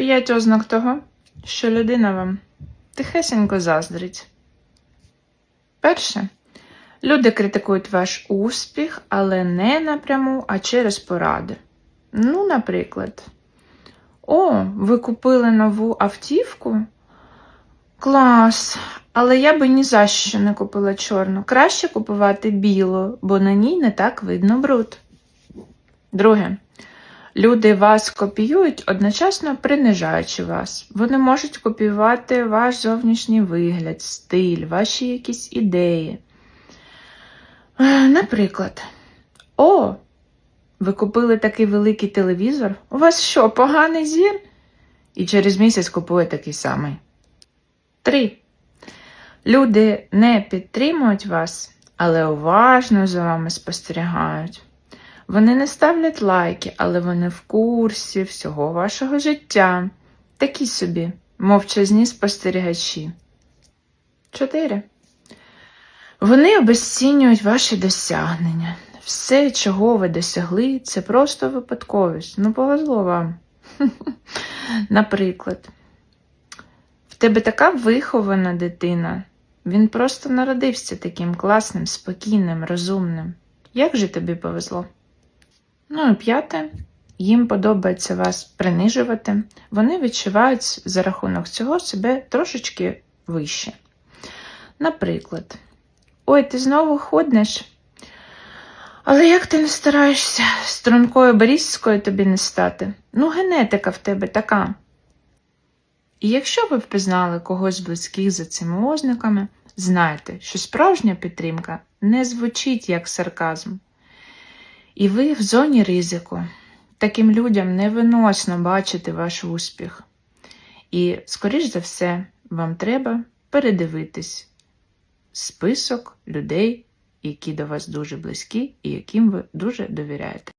П'ять ознак того, що людина вам тихесенько заздрить. Перше. Люди критикують ваш успіх, але не напряму, а через поради. Ну, наприклад, О, ви купили нову автівку? Клас! Але я би ні за що не купила чорну. Краще купувати білу, бо на ній не так видно бруд. Друге. Люди вас копіюють, одночасно принижаючи вас. Вони можуть копіювати ваш зовнішній вигляд, стиль, ваші якісь ідеї. Наприклад, о, ви купили такий великий телевізор? У вас що, поганий зір? І через місяць купує такий самий. Три. Люди не підтримують вас, але уважно за вами спостерігають. Вони не ставлять лайки, але вони в курсі всього вашого життя. Такі собі мовчазні спостерігачі. 4. Вони обезцінюють ваші досягнення. Все, чого ви досягли, це просто випадковість. Ну, повезло вам. Наприклад, в тебе така вихована дитина. Він просто народився таким класним, спокійним, розумним. Як же тобі повезло? Ну і п'яте, їм подобається вас принижувати. Вони відчувають за рахунок цього себе трошечки вище. Наприклад, ой, ти знову ходнеш. Але як ти не стараєшся, стрункою барістською тобі не стати? Ну, генетика в тебе така. І якщо ви впізнали когось близьких за цими ознаками, знайте, що справжня підтримка не звучить як сарказм. І ви в зоні ризику. Таким людям невиносно бачити ваш успіх. І, скоріш за все, вам треба передивитись список людей, які до вас дуже близькі і яким ви дуже довіряєте.